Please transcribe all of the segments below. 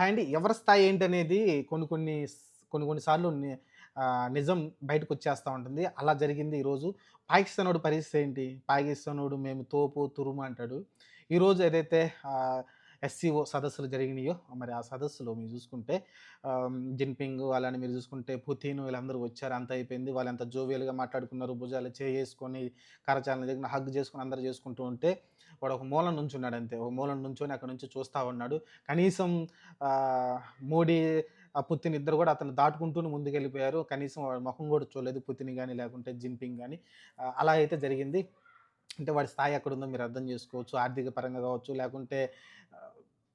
And ఎవరి స్థాయి ఏంటనేది కొన్ని కొన్ని కొన్ని కొన్ని సార్లు బయటకు వచ్చేస్తూ నిజం ఉంటుంది. అలా జరిగింది ఈరోజు. పాకిస్తానోడు పరిస్థితి ఏంటి? పాకిస్తానోడు మేము తోపు, తురుము అంటాడు. ఈరోజు ఏదైతే ఎస్‌సీఓ సదస్సులు జరిగినాయో మరి ఆ సదస్సులో మీరు చూసుకుంటే జిన్‌పింగ్ అలానే మీరు చూసుకుంటే పుతిన్ వీళ్ళందరూ వచ్చారు. అంత అయిపోయింది. వాళ్ళంతా జోవియల్‌గా మాట్లాడుకున్నారు. భుజాలు చేసుకొని కరచాలనం దగ్గర హగ్ చేసుకుని అందరూ చేసుకుంటూ ఉంటే వాడు ఒక మూలన నుంచున్నాడు అంతే. ఒక మూలం నుంచొని అక్కడ నుంచి చూస్తూ ఉన్నాడు. కనీసం మోడీ, ఆ పుతిన్ ఇద్దరు కూడా అతను దాటుకుంటూనే ముందుకెళ్ళిపోయారు. కనీసం వాడి ముఖం కూడా చూడలేదు పుతిన్ కానీ లేకుంటే జిన్‌పింగ్ కానీ అలా అయితే జరిగింది. అంటే వాడి స్థాయి ఎక్కడుందో మీరు అర్థం చేసుకోవచ్చు. ఆర్థిక పరంగా కావచ్చు, లేకుంటే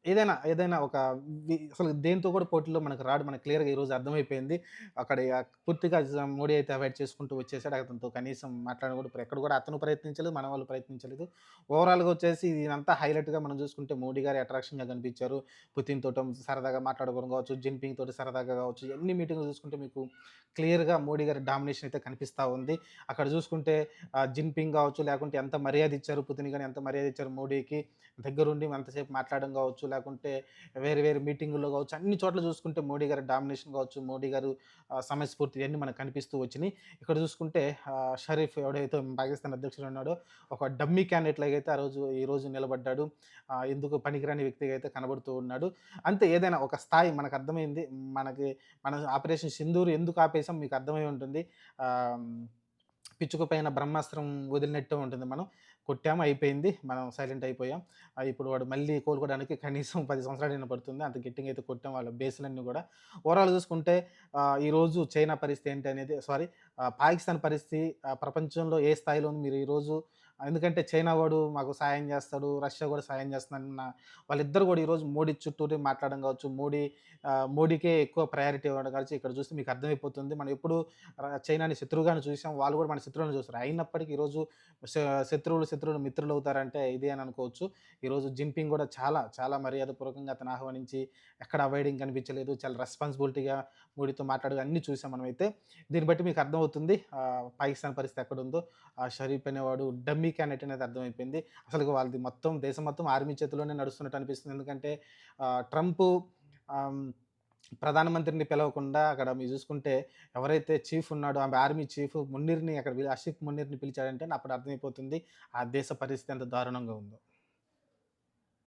ఏదైనా, ఏదైనా ఒక అసలు దేంతో కూడా పోటీలో మనకు రాడు. మనకు క్లియర్‌గా ఈరోజు అర్థమైపోయింది. అక్కడ పూర్తిగా మోడీ అయితే అవాయిడ్ చేసుకుంటూ వచ్చేసాడు. అతనితో కనీసం మాట్లాడడం కూడా ఎక్కడ కూడా అతను ప్రయత్నించలేదు. మన వాళ్ళు ప్రయత్నించలేదు. ఓవరాల్‌గా వచ్చేసి ఇదంతా హైలైట్‌గా మనం చూసుకుంటే మోడీ గారు అట్రాక్షన్‌గా కనిపించారు. పుతిన్ తోట సరదాగా మాట్లాడుకోవడం కావచ్చు, జిన్‌పింగ్ తోటి సరదాగా కావచ్చు, ఎన్ని మీటింగ్‌లు చూసుకుంటే మీకు క్లియర్‌గా మోడీ గారి డామినేషన్ అయితే కనిపిస్తూ ఉంది. అక్కడ చూసుకుంటే జిన్‌పింగ్ కావచ్చు, లేకుంటే ఎంత మర్యాద ఇచ్చారు పుతిన్ గారు ఎంత మర్యాద ఇచ్చారు మోడీకి. దగ్గరుండి ఎంతసేపు మాట్లాడడం కావచ్చు, లేకుంటే వేరే వేరే మీటింగుల్లో కావచ్చు, అన్ని చోట్ల చూసుకుంటే మోడీ గారి డామినేషన్ కావచ్చు, మోడీ గారు సమయస్ఫూర్తి అన్నీ మనకు కనిపిస్తూ వచ్చినాయి. ఇక్కడ చూసుకుంటే షరీఫ్ ఎవడైతే పాకిస్తాన్ అధ్యక్షుడు ఉన్నాడో ఒక డమ్మీ క్యాండిడేట్ లాగా అయితే ఆ రోజు ఈరోజు నిలబడ్డాడు. ఎందుకు పనికిరాని వ్యక్తిగా అయితే కనబడుతూ ఉన్నాడు. అంతే ఏదైనా ఒక స్థాయి మనకు అర్థమైంది. మనకి మన ఆపరేషన్ సింధూరు ఎందుకు ఆపేసాం మీకు అర్థమై ఉంటుంది. పిచ్చుక పైన బ్రహ్మాస్త్రం వదిలినట్టే ఉంటుంది మనం. కొట్టాము అయిపోయింది. మనం సైలెంట్ అయిపోయాం. ఇప్పుడు వాడు మళ్ళీ కోలుకోవడానికి కనీసం పది సంవత్సరాలైనా పడుతుంది. అంత గట్టిగా అయితే కొట్టాం వాళ్ళ బేస్‌లన్నీ కూడా. ఓవరాల్ చూసుకుంటే ఈరోజు చైనా పరిస్థితి ఏంటి అనేది సారీ పాకిస్తాన్ పరిస్థితి ప్రపంచంలో ఏ స్థాయిలో ఉంది మీరు ఈరోజు ఎందుకంటే చైనా వాడు మాకు సాయం చేస్తాడు. రష్యా కూడా సాయం చేస్తుందన్న వాళ్ళిద్దరూ కూడా ఈరోజు మోడీ చుట్టూరే మాట్లాడడం కావచ్చు, మోడీ మోడీకే ఎక్కువ ప్రయారిటీ ఇవ్వడం కావచ్చు, ఇక్కడ చూస్తే మీకు అర్థమైపోతుంది. మనం ఎప్పుడు చైనాని శత్రువుగానే చూసాం. వాళ్ళు కూడా మన శత్రువుని చూస్తారు. అయినప్పటికీ ఈరోజు శత్రువులు శత్రువులు మిత్రులు అవుతారంటే ఇదే అని అనుకోవచ్చు. ఈరోజు జింపింగ్ కూడా చాలా చాలా మర్యాదపూర్వకంగా అతను ఆహ్వానించి ఎక్కడ అవాయిడింగ్ కనిపించలేదు. చాలా రెస్పాన్సిబిలిటీగా మోడీతో మాట్లాడడం అన్నీ చూసాం మనమైతే. దీన్ని బట్టి మీకు అర్థమవుతుంది పాకిస్తాన్ పరిస్థితి ఎక్కడుందో. ఆ షరీఫ్ అనేవాడు డమ్మి క్యాండిడేట్ అనేది అర్థమైపోయింది. అసలు వాళ్ళది మొత్తం దేశం మొత్తం ఆర్మీ చేతిలోనే నడుస్తున్నట్టు అనిపిస్తుంది. ఎందుకంటే ట్రంప్ ప్రధానమంత్రిని పిలవకుండా అక్కడ మీరు చూసుకుంటే ఎవరైతే చీఫ్ ఉన్నాడో ఆమె ఆర్మీ చీఫ్ మున్నీర్‌ని అక్కడ అసిఫ్ మున్నీర్‌ని పిలిచాడంటే అప్పుడు అర్థమైపోతుంది ఆ దేశ పరిస్థితి ఎంత దారుణంగా ఉందో.